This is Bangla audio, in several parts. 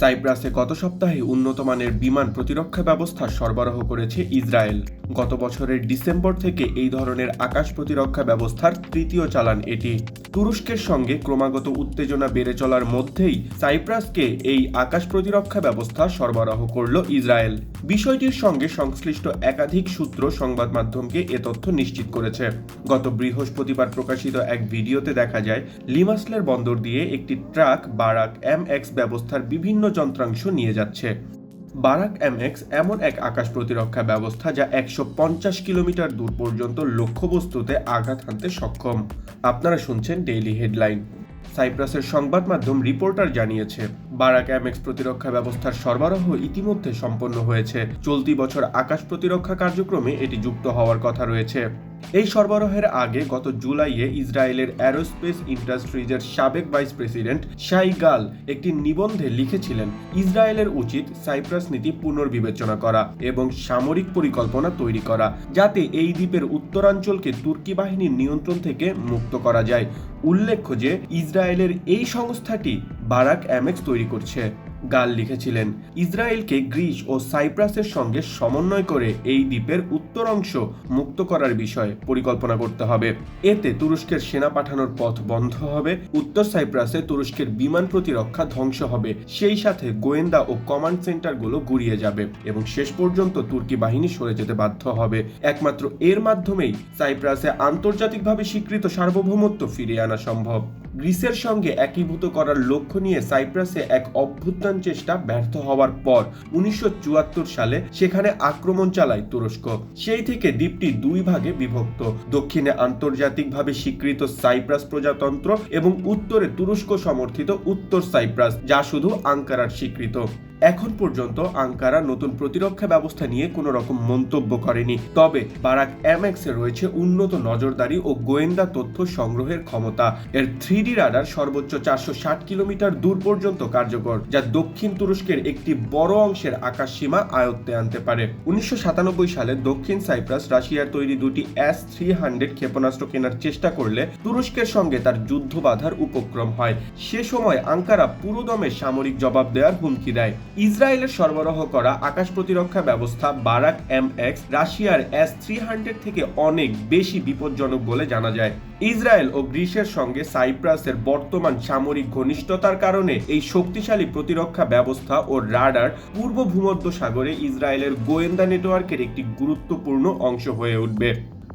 সাইপ্রাসে গত সপ্তাহে উন্নতমানের বিমান প্রতিরক্ষা ব্যবস্থা সরবরাহ করেছে ইসরায়েল। গত বছরের ডিসেম্বর থেকে এই ধরনের আকাশ প্রতিরক্ষা ব্যবস্থার তৃতীয় চালান এটি। তুরস্কের সঙ্গে ক্রমাগত উত্তেজনা বেড়ে চলার মধ্যেই সাইপ্রাসকে এই আকাশ প্রতিরক্ষা ব্যবস্থা সরবরাহ করল ইসরায়েল। বিষয়টির সঙ্গে সংশ্লিষ্ট একাধিক সূত্র সংবাদ মাধ্যমকে এ তথ্য নিশ্চিত করেছে। গত বৃহস্পতিবার প্রকাশিত এক ভিডিওতে দেখা যায়, লিমাসলের বন্দর দিয়ে একটি ট্রাক বারাক এম এক্স ব্যবস্থার বিভিন্ন যন্ত্রাংশ নিয়ে যাচ্ছে। বারাক এম এক্স এমন এক আকাশ প্রতিরক্ষা ব্যবস্থা যা একশো পঞ্চাশ কিলোমিটার দূর পর্যন্ত লক্ষ্যবস্তুতে আঘাত হানতে সক্ষম। আপনারা শুনছেন ডেইলি হেডলাইন সাইপ্রাসের সংবাদ মাধ্যম রিপোর্টার জানিয়েছে, বারাক এমএক্স প্রতিরক্ষা ব্যবস্থার সরবরাহ ইতিমধ্যে সম্পন্ন হয়েছে। চলতি বছর আকাশ প্রতিরক্ষা কার্যক্রমে এটি যুক্ত হওয়ার কথা রয়েছে। এই সরবরাহের আগে গত জুলাইয়ে ইসরায়েলের অ্যারোস্পেস ইন্ডাস্ট্রিজের সাবেক ভাইস প্রেসিডেন্ট শাই গাল একটি নিবন্ধে লিখেছিলেন, ইসরায়েলের উচিত সাইপ্রাস নীতি পুনর্বিবেচনা করা এবং সামরিক পরিকল্পনা তৈরি করা, যাতে এই দ্বীপের উত্তরাঞ্চলকে তুর্কি বাহিনীর নিয়ন্ত্রণ থেকে মুক্ত করা যায়। উল্লেখ্য যে, ইসরায়েলের এই সংস্থাটি বারাক অ্যামেক্স তৈরি করছে। গাল লিখেছিলেন। ইসরায়েলকে গ্রিস ও সাইপ্রাসের সঙ্গে সমন্বয় করে এই দ্বীপের উত্তর অংশ মুক্ত করার বিষয়ে পরিকল্পনা করতে হবে। এতে তুরস্কের সেনা পাঠানোর পথ বন্ধ হবে, উত্তর সাইপ্রাসে তুরস্কের বিমান প্রতিরক্ষা ধ্বংস হবে, সেই সাথে গোয়েন্দা ও কমান্ড সেন্টারগুলো গুড়িয়ে যাবে এবং শেষ পর্যন্ত তুর্কি বাহিনী সরে যেতে বাধ্য হবে। একমাত্র এর মাধ্যমেই সাইপ্রাসে আন্তর্জাতিকভাবে স্বীকৃত সার্বভৌমত্ব ফিরিয়ে আনা সম্ভব। গ্রিসের সঙ্গে একীভূত করার লক্ষ্য নিয়ে সাইপ্রাসে এক অভ্যুত্থান চেষ্টা ব্যর্থ হওয়ার পর উনিশশো সালে সেখানে আক্রমণ চালায় তুরস্ক। সেই থেকে দ্বীপটি দুই ভাগে বিভক্ত। দক্ষিণে আন্তর্জাতিকভাবে স্বীকৃত সাইপ্রাস প্রজাতন্ত্র এবং উত্তরে তুরস্ক সমর্থিত উত্তর সাইপ্রাস, যা শুধু আঙ্কারার স্বীকৃত। এখন পর্যন্ত আঙ্কারা নতুন প্রতিরক্ষা ব্যবস্থা নিয়ে কোনো রকম মন্তব্য করেনি। তবে বারাক এমএক্স এ রয়েছে উন্নত নজরদারি ও গোয়েন্দা তথ্য সংগ্রহের ক্ষমতা। এর থ্রি ডি রাডার সর্বোচ্চ চারশো ষাট কিলোমিটার দূর পর্যন্ত কার্যকর, যা দক্ষিণ তুরস্কের একটি বড় অংশের আকাশ সীমা আয়ত্তে আনতে পারে। উনিশশো সাতানব্বই সালে দক্ষিণ সাইপ্রাস রাশিয়ার তৈরি দুটি এস থ্রি হান্ড্রেড ক্ষেপণাস্ত্র কেনার চেষ্টা করলে তুরস্কের সঙ্গে তার যুদ্ধ বাধার উপক্রম হয়। সে সময় আঙ্কারা পুরোদমে সামরিক জবাব দেওয়ার হুমকি দেয়। ইসরায়েলের সরবরাহ করা আকাশ প্রতিরক্ষা ব্যবস্থা বারাক এম এক্স রাশিয়ার এস থ্রি হান্ড্রেড থেকে অনেক বেশি বিপজ্জনক বলে জানা যায়। ইসরায়েল ও গ্রিসের সঙ্গে সাইপ্রাসের বর্তমান সামরিক ঘনিষ্ঠতার কারণে এই শক্তিশালী প্রতিরক্ষা ব্যবস্থা ও রাডার পূর্ব ভূমধ্য সাগরে ইসরায়েলের গোয়েন্দা নেটওয়ার্কের একটি গুরুত্বপূর্ণ অংশ হয়ে উঠবে।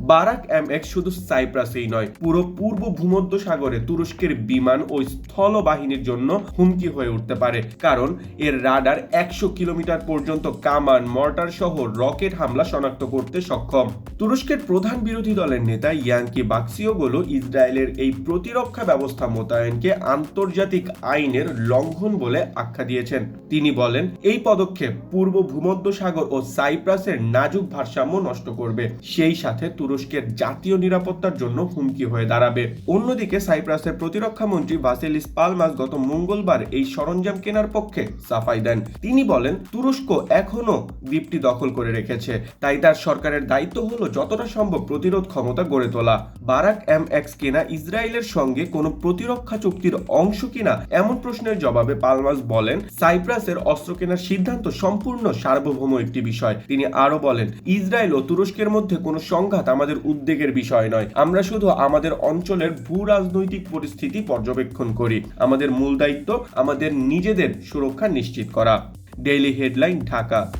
বারাক এম এক্স শুধু সাইপ্রাসেই নয়, পুরো পূর্ব ভূমধ্য সাগরে তুরস্কের বিমান ও স্থল বাহিনীর জন্য হুমকি হয়ে উঠতে পারে, কারণ এর রাডার একশো কিলোমিটার পর্যন্ত কামান মর্টার সহ রকেট হামলা শনাক্ত করতে সক্ষম। তুরস্কের প্রধান বিরোধী দলের নেতা ইয়াঙ্কি বাক্সিওগুলো ইসরায়েলের এই প্রতিরক্ষা ব্যবস্থা মোতায়েনকে আন্তর্জাতিক আইনের লঙ্ঘন বলে আখ্যা দিয়েছেন। তিনি বলেন, এই পদক্ষেপ পূর্ব ভূমধ্য সাগর ও সাইপ্রাসের নাজুক ভারসাম্য নষ্ট করবে। সেই সাথে তুরস্কের জাতীয় নিরাপত্তার জন্য হুমকি হয়ে দাঁড়াবে। অন্যদিকে সাইপ্রাসের প্রতিরক্ষা মন্ত্রী ভাসেলিস পালমাস গত মঙ্গলবার এই সরঞ্জাম কেনার পক্ষে সাফাই দেন। তিনি বলেন, তুরস্ক এখনও দ্বীপটি দখল করে রেখেছে। তাই তার সরকারের দায়িত্ব হলো যতটা সম্ভব প্রতিরোধ ক্ষমতা গড়ে তোলা। বারাক এম এক্স কেনা ইসরায়েলের সঙ্গে কোনো প্রতিরক্ষা চুক্তির অংশ কিনা এমন প্রশ্নের জবাবে পালমাস বলেন, সাইপ্রাসের অস্ত্র কেনার সিদ্ধান্ত সম্পূর্ণ সার্বভৌম একটি বিষয়। তিনি আরও বলেন, ইসরায়েল ও তুরস্কের মধ্যে কোনো সংঘাত আমাদের উদ্বেগের বিষয় নয়। আমরা শুধু আমাদের অঞ্চলের ভূ রাজনৈতিক পরিস্থিতি পর্যবেক্ষণ করি। আমাদের মূল দায়িত্ব আমাদের নিজেদের সুরক্ষা নিশ্চিত করা। Daily headline Dhaka